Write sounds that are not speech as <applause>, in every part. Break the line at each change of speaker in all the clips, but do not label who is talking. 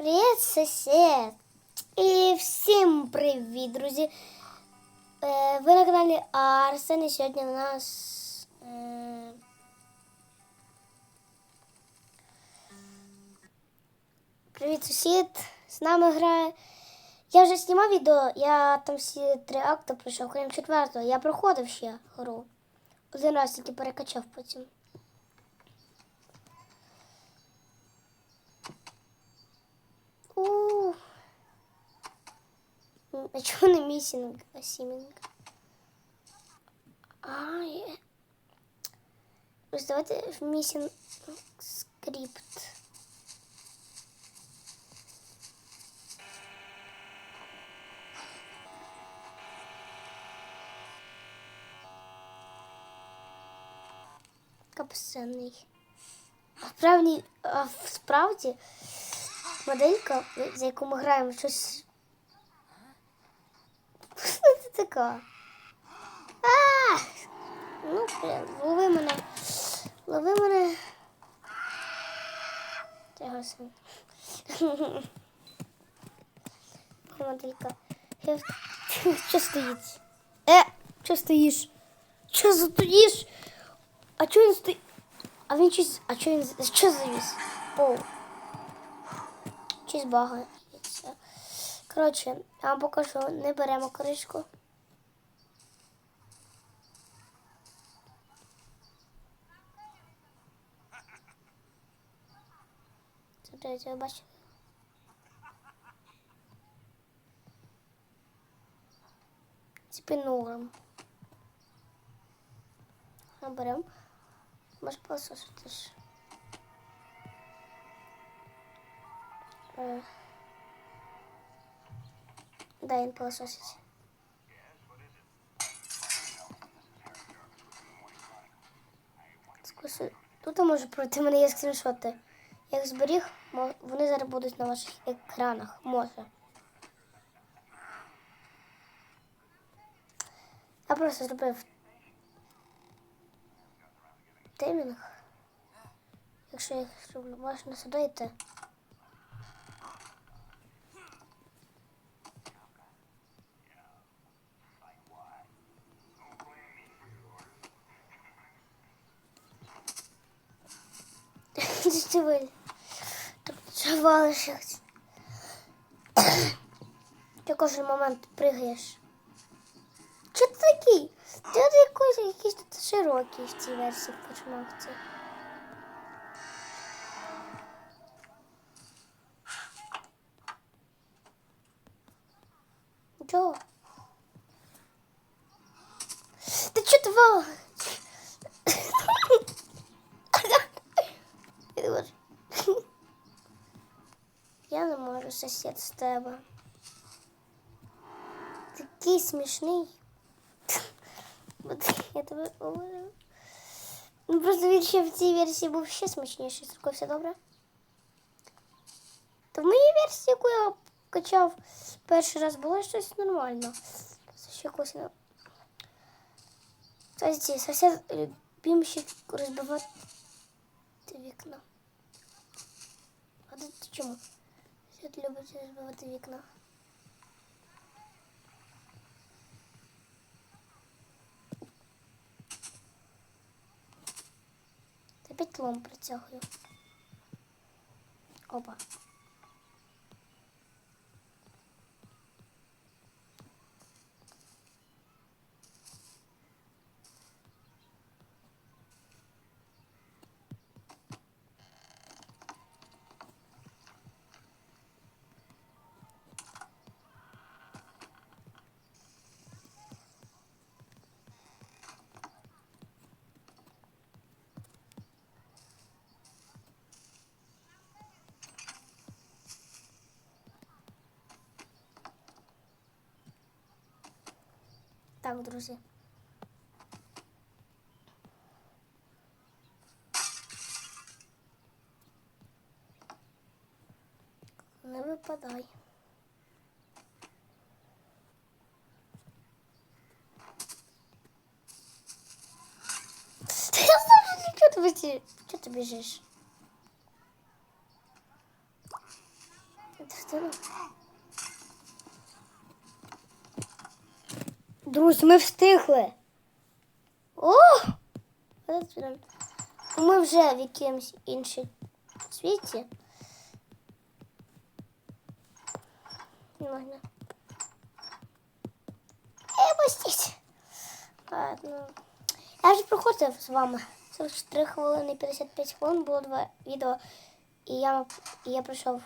Привіт, сосед! І всім привіт, друзі! Е, Ви на каналі Арсен і сьогодні у нас. е, Привіт, сусід! З нами грає. Я вже знімав відео, я там всі три акти пройшов, крім четвертого. Я проходив ще гру. Один раз тільки перекачав потім. У. А чого не місінг, а сімінг? А, є. Ось давайте в місінг скрипт. Капсенний. А справді, а справді моделька, за яку ми граємо, щось. Що це така? А! Ну, лови мене. Лови мене. Цього син. Моделька. Що стоїть? Е, що стоїш? Що стоїш? А чого він стоїть? А він щось... А чого він... Що завіс? Поу. Щось багається. Коротше, я вам покажу, не беремо кришку. Це ви бачите? Спінуром. Беремо. Може пососити ж. Е. Дай він пилососить. Скуси. Тут може пройти в мене є скріншоти. Я їх зберіг, вони зараз будуть на ваших екранах. Може. Я просто зробив таймінг. Якщо я їх зроблю, можна сюди йти. Дістивиль. Тут валишся. <coughs> Ти кожен момент пригаєш. Чого ти такий? Ти якийсь, якийсь широкий в цій версії починавці. Сосед з тебе. Такий смішний. Я тебе. Ну просто він ще в цій версії був ще смачніший. З все добре? Та в моїй версії, яку я качав перший раз, було щось нормально. Ще якось не. Кстати, сосед любимщик розбивати вікна. А ти чому? Сосед любить розбивати вікна. Та петлом притягую. Опа. Так, друзі. Не випадай. Та я знаю, що ти біжиш? Чого ти біжиш? Друзі, ми встигли. О! Ми вже в якомусь іншому світі. Можна. Е. Ладно. Я вже проходив з вами. 43 хвилини 55 хвилин було два відео. І я, і я пройшов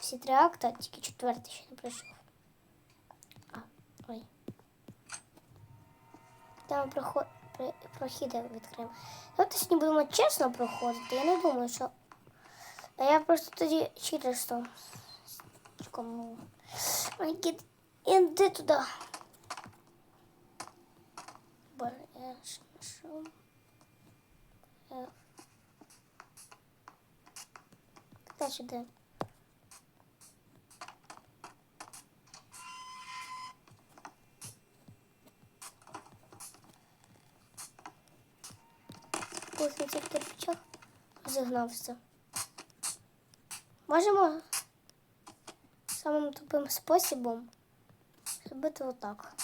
всі три акта, тільки четвертий ще не пройшов. А, ой. Там проход, прохіди відкрив. Давайте сьогодні будемо чесно проходити. Я не думаю, що. А я просто тоді через то. Кому? Ой, кіт, туди. Боже, я ж нашов. Де? Ось на цих кирпичах розігнався. Можемо самим тупим способом зробити отак.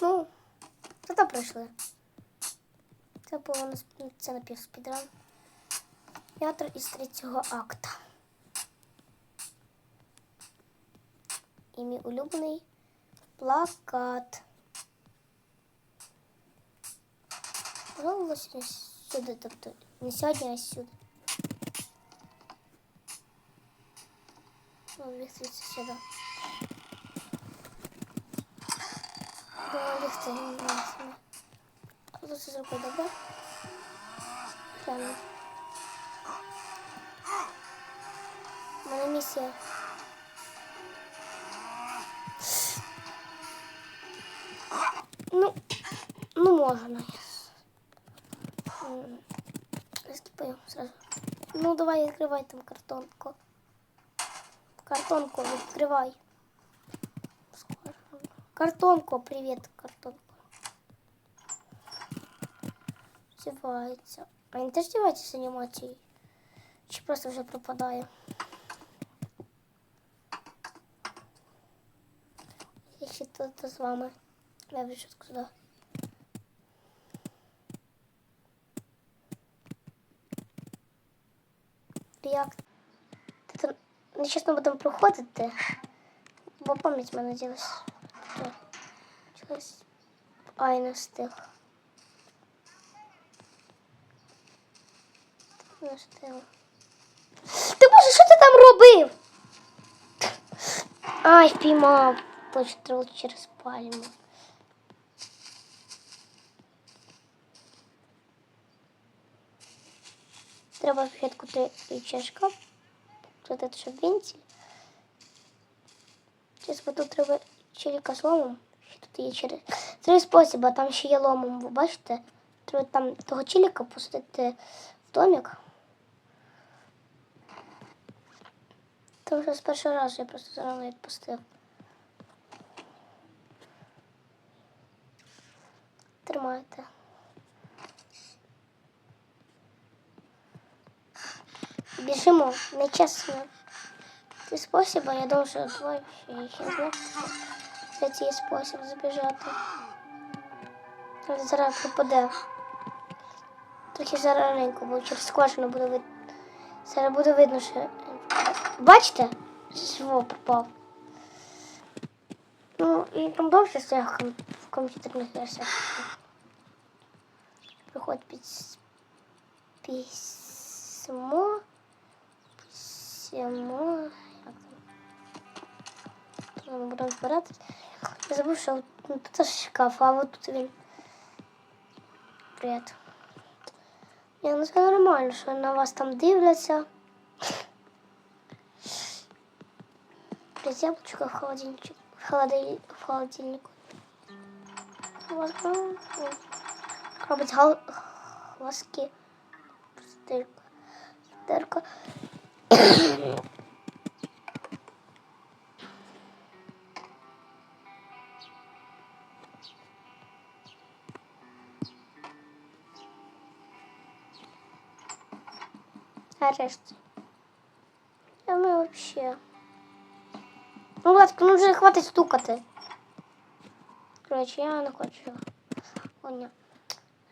Ну, туди пройшли. Це було це напівспідран. Театр із третього акта. І мій улюблений плакат. Сьогодні сюди, тобто не сьогодні, а сюди. Ліхтується сюди. Думаю, ліхти не знаю. А тут це зробити добре? Прямо. У мене місія. Ну, ну можно. М, Скипаю сразу. Ну, давай открывай там картонку. Картонку открывай. Скоро. Картонку, привет, картонку. Здівається. А він теж здівається з анімацією? Чи просто вже пропадає? Тут з вами. Я вже сюди. Як? Тут нечесно будемо проходити, бо пам'ять мене ділась. Ділась. Ай, не встиг. Не встиг. Ти боже, що ти там робив? Ай, впіймав. Треба через пальму. Треба спочатку ти чашка. Тут вентиль. Зараз тут треба челіка з ломом. Ще тут є через три способи, там ще є ломом, ви бачите? Треба там того челіка посадити в домик. Тому що з першого разу я просто зарано відпустив. Тримайте. Біжимо, нечесно. Це спосіб, я думаю, що двоє їх знаю. Це є спосіб забіжати. Але Зараз пропаде. Трохи зараз ринку, бо через скважину буде видно. Зараз буде видно, що. Бачите? Свого пропав. Ну, і там довше стояв в комп'ютерних версіях. Приходить під письмо. Письмо. Як там? Ми будемо збиратись. Я забув, що ну, тут аж шкаф, а от тут він. Привіт. Я ну це нормально, що на вас там дивляться. Привіт, яблучко в холодильнику. В, холодиль... в холодильнику. У вас ну, ну, робить гал... глазки. Стирка. Стирка. <coughs> Нарешті. Я ми вообще. Ну, ладно, ну вже хватить стукати. Короче, я не хочу. Ладно.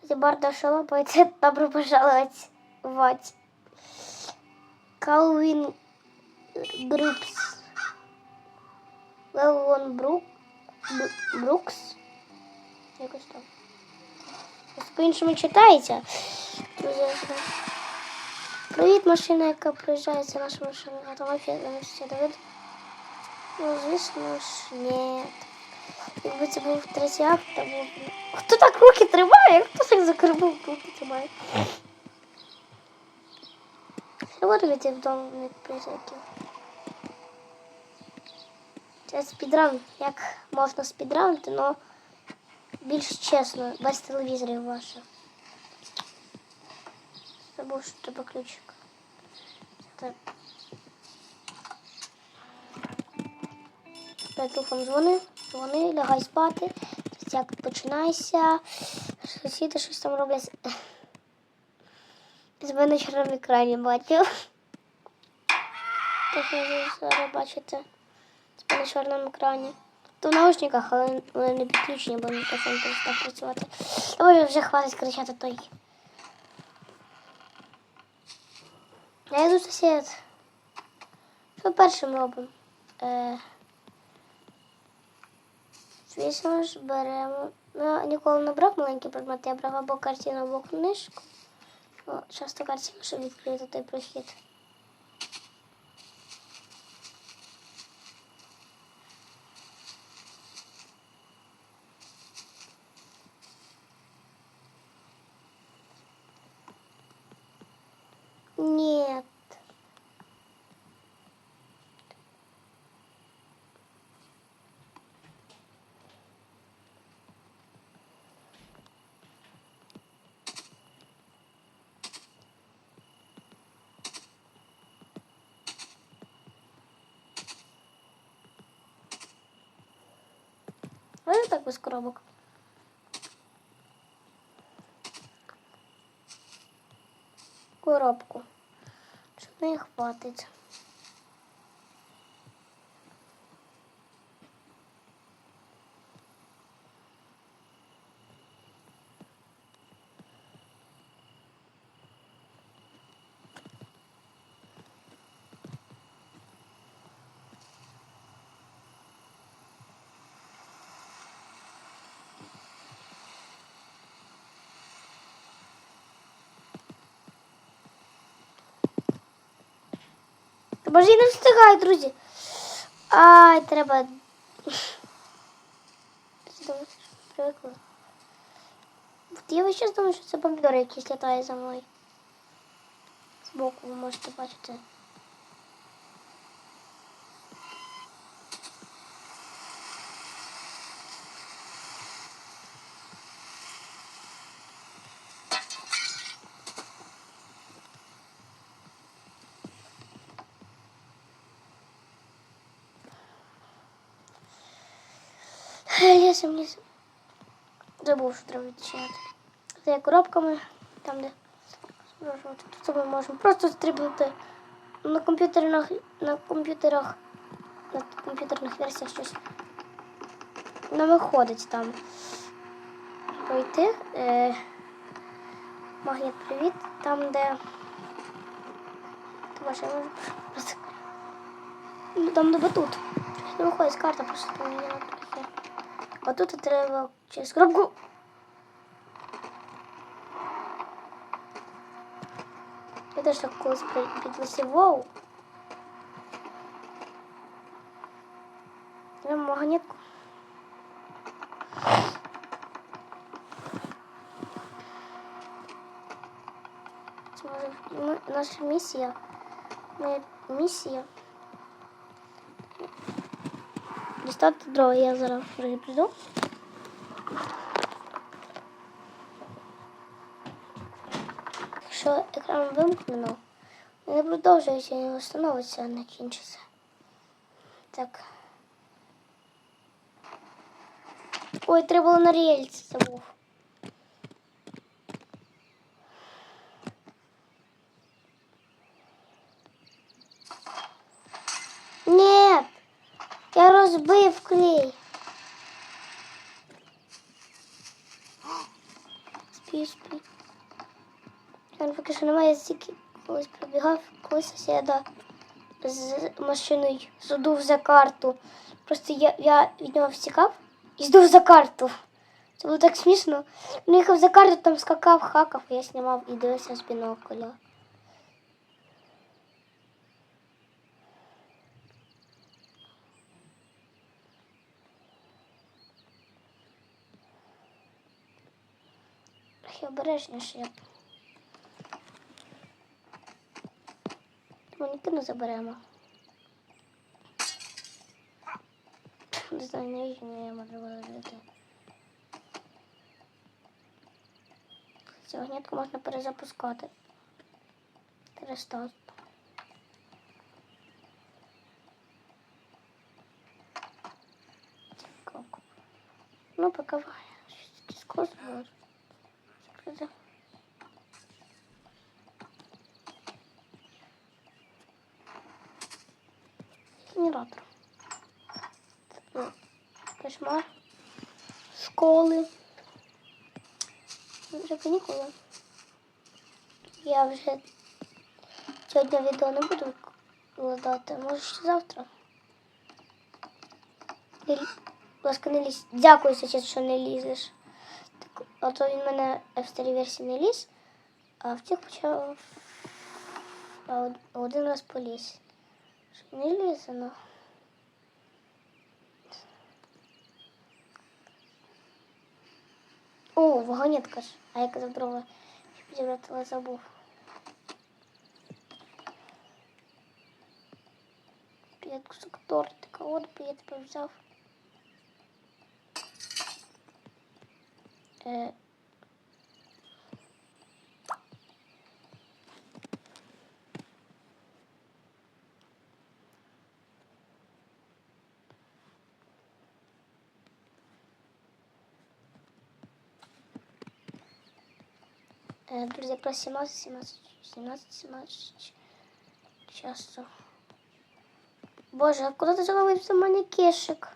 ні. Барда шалопається, <laughs> добро пожаловать в Калвин Брукс. Велвон Брук. Б- Брукс. Якось там. Ось По-іншому читається. Друзі, я знаю. Привіт, машина, яка проїжджає, це наша машина. Фотографія на Давид. Ну, звісно ж, ні. Якби це був третій акт, то був... Хто так руки тримає? Хто так за кермом руки тримає? Вийти вдома від призраків. Це спідран. Як можна спідранити, але більш чесно, без телевізорів ваших. Забув, що треба ключик. Так. Петрухом дзвони, дзвони, лягай спати. Як починайся. Сусіди щось там роблять. З мене на чорному екрані бачу. Так ви зараз бачите. З мене чорному екрані. То в наушниках, але вони не підключені, бо мікрофон перестав працювати. Ой, вже хватить кричати той. Я йду сусід. Що першим робимо? Е, звісно ж, беремо. Ну, ніколи не брав маленький предмет, я брав або картину, або книжку. О, часто картину, щоб відкрити той прохід. Нет. Можно так без коробок? Коробку. Що не хватить. Боже, я не встигаю, друзі. Ай, треба. Привикла. Я весь час думаю, що це помідори якісь літає за мною. Збоку ви можете бачити. Лісом, лісом. Забув, що треба відчиняти. Це як коробками, там де тут ми можемо просто стрибнути на комп'ютерах, на комп'ютерах, на комп'ютерних версіях щось не виходить там. Пройти. Е, магніт привіт, там де. Можу просто. Ну, там де батут. Не виходить карта, просто поміняла трохи. А тут треба через коробку. Я теж так колись при- підвисівав. Треба магнітку. Це може ми- наша місія. Моя місія. Дістати дрова, я зараз вже прийду. Якщо екран вимкнено, не продовжується, не встановиться, не кінчиться. Так. Ой, треба було на рельці забув. Поки що немає стільки колись пробігав, колись сусіда з машиною здув за карту. Просто я, я від нього втікав і здув за карту. Це було так смішно. Він їхав за карту, там скакав, хакав, я знімав і дивився з бінокля. Я обережніше. Я... Манекену заберемо. Не знаю, не вижу, не можу виложити. Цю вагнітку можна перезапускати. Перестав. Ну, пока сквозь Генератор. Ну, Кошмар. Школи. Вже канікули. Я вже сьогодні відео не буду викладати. Може ще завтра. Будь ласка, не лізь. Дякую, Сочет, що не лізеш. Так, а то він мене в старій версії не ліз, а в тих почав один раз поліз. Що не лізе, ну. О, вагонетка ж. А я казав дрова. Щоб підібрати, але забув. П'ять кусок тортика. От би я тебе взяв. Е, Друзья, про 17, 17, 17, 17 часов. Боже, а куди ти заловився манекешик?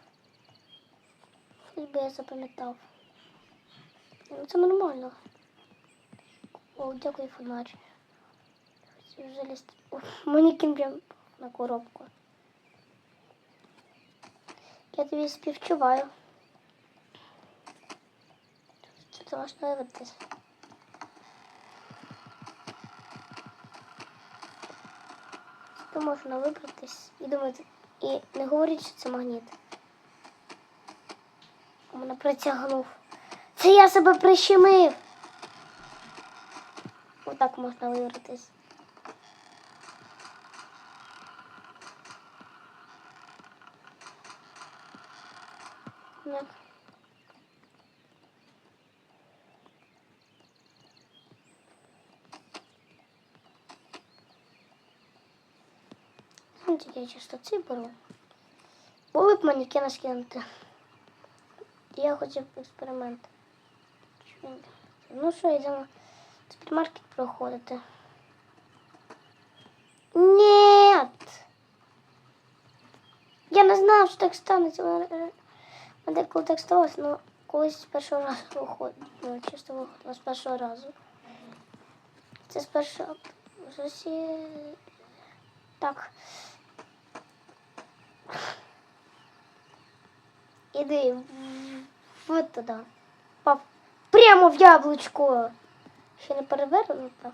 Хоч би я запам'ятав. Ну, це нормально. О, дякую, фонарь. Залізти. О, манекен прям на коробку. Я тобі співчуваю. Це ти можна То можна вибратись і думати. І не говоріть, що це магніт. Мене притягнув. Це я себе прищемив. Отак можна вибратись. Як? Ну, я часто ці беру. Були б манекена скинути. Я хотів експеримент. Ну що, йдемо супермаркет проходити. Нет! Я не знав, що так станеться. Мене мене деколи так сталося, але колись з першого разу виходить. Ну, чисто виходило з першого разу. Це з першого. Так. Іди вот туди. Пап. Прямо в яблучко. Ще не перевернуто.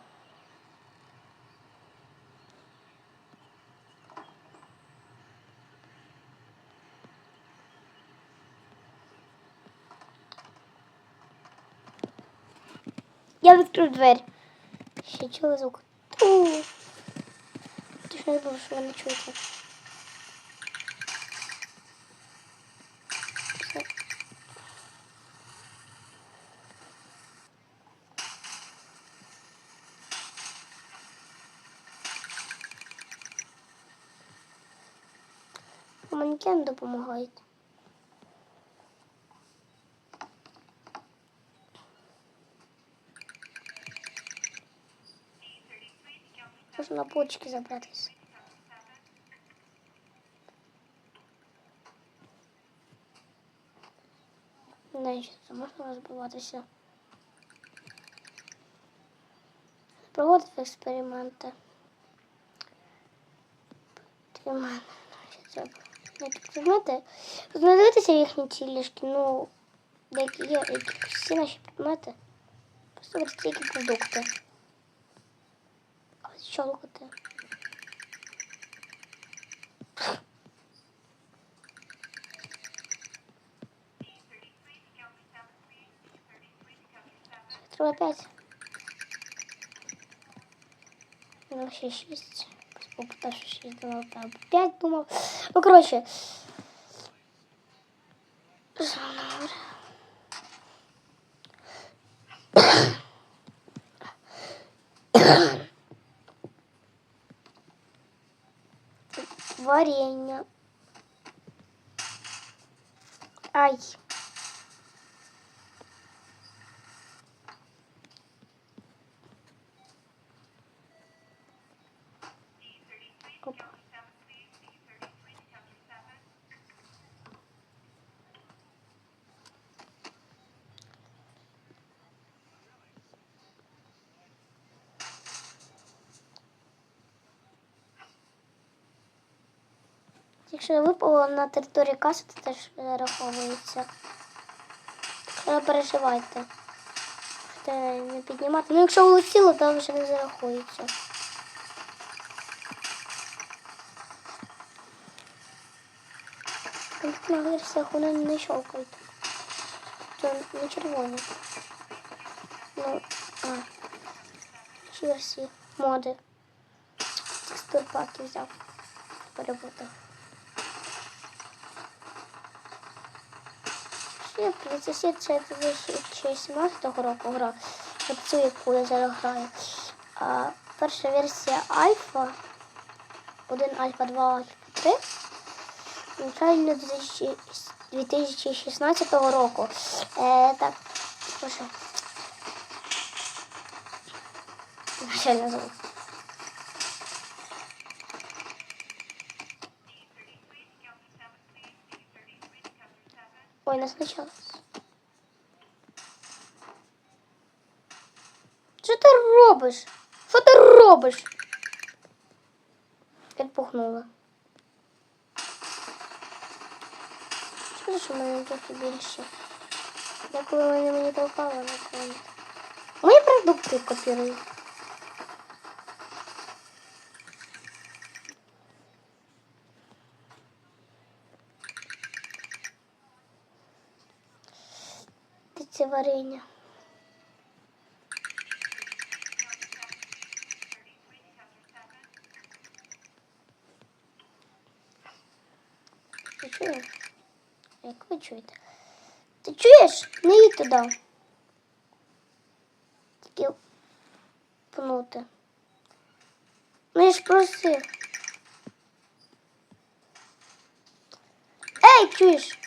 Я відкрив двері. Ще чули звук. Ж не забув, що ви не чуєте. Все. Манекен допомагають. Можна на полочки забратись. Не це можна розбиватися. Проводити експерименти. Тримаємо. Треба знайти предмети. Знайдитися їхні тілішки, ну, деякі є, які всі наші предмети. Просто брати тільки продукти. А що лукати? Треба п'ять. Ну, ще шість. Ну, потому что сейчас думал, там 5 думал. Ну, короче. Варенье. Якщо випало на території каси, то теж зараховується. Не переживайте. Можете не піднімати. Ну, якщо улетіло, то вже не зарахується. В комп'ютерних версіях вони не щелкають. Це не червоні. Ну, а. Інші версії. Моди. Текстур паки взяв. Перебутав. Ще це 2017 року гра. Цю, яку я зараз граю. А перша версія Альфа. 1 Альфа, 2 Альфа 3. Навчально 2016 року. Е, так, прошу. Начально звук. Ой, нас началось. Що ти робиш? Що ти робиш? Підпухнула. Шкода, що в мене трохи більше. Дякую, вони мені толкали на комент. Мої продукти копірують. Це варення. Ти чуєш? Як ви чуєте? Ти чуєш? Не їдь туди. Тільки пнути. Ну я ж просив. Ей, чуєш?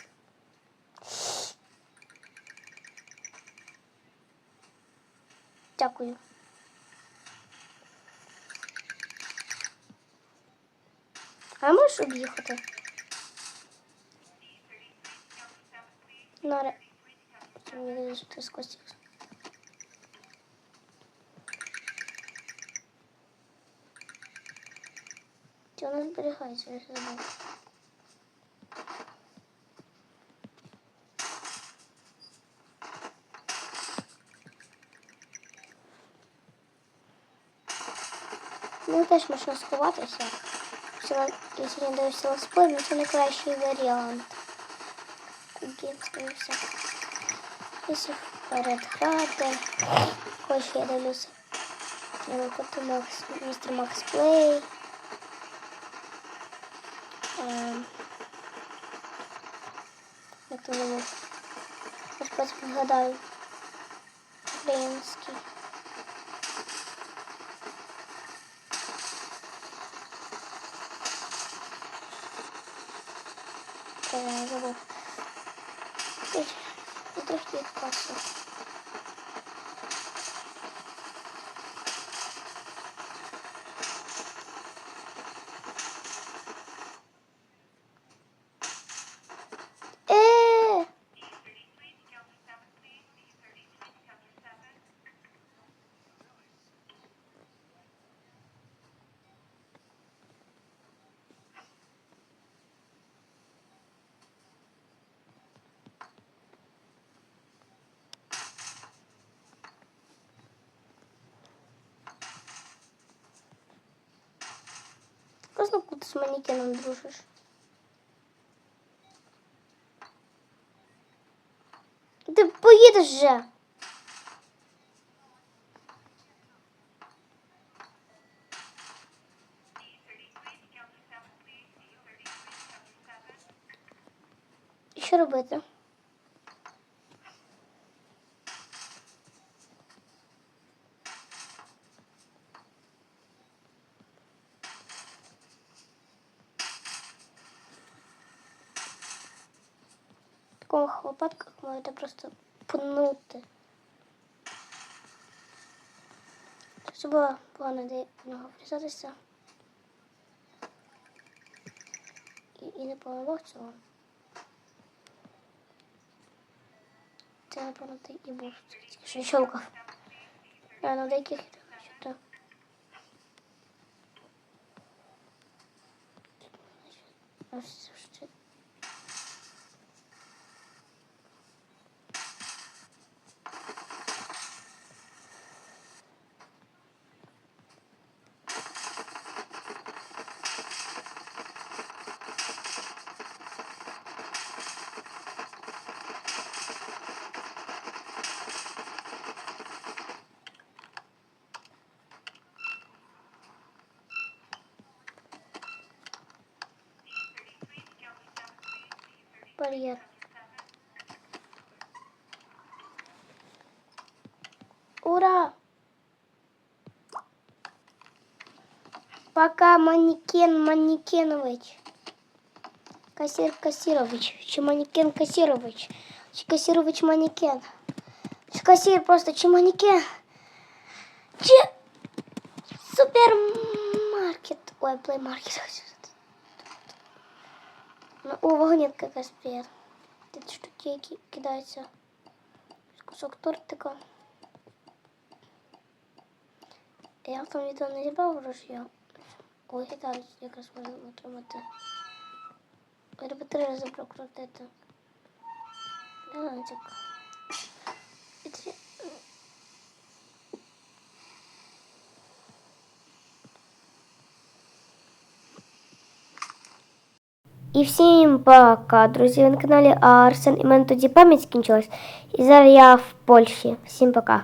Дякую. А можеш об'їхати? Наре. Мені хтось скосив. Чи воно зберігається, я забув. теж можна сховатися. Якщо якщо не дивишся летсплей, ну це найкращий варіант. Кубінськився. Якщо вперед грати. Хоч я дивлюся. Коти Макс, містер Макс Плей. Ем, Як то було? Я ж просто згадаю. Український. Забув. Ой, я трошки відкався. Е! Класно, коли ти з манекеном дружишь? Ти поїдеш вже. Що робити? В таких випадках можете просто пнути. Це було погано де нього врізатися. І, і не помилок цього. Це, напевно, ти і був тільки що щелкав. Да, на деяких що-то. Ось ще. Барьер. Ура! Пока манекен Манекенович. Кассир Кассирович. Чи манекен Кассирович. Чи Кассирович манекен. Чи кассир просто чи манекен. Чи супермаркет. Ой, плеймаркет. Ну, о, вагонетка якась привет. Тут штуки, які кидаються. Кусок тортика. Я в тому відео не зібрав ружье. Ой, гітару якраз можна отримати. Треба три рази прокрутити. Глянцик. І це- І всім пока, друзі, на каналі Арсен. І в мене тоді пам'ять скінчилась. І зараз я в Польщі. Всім пока.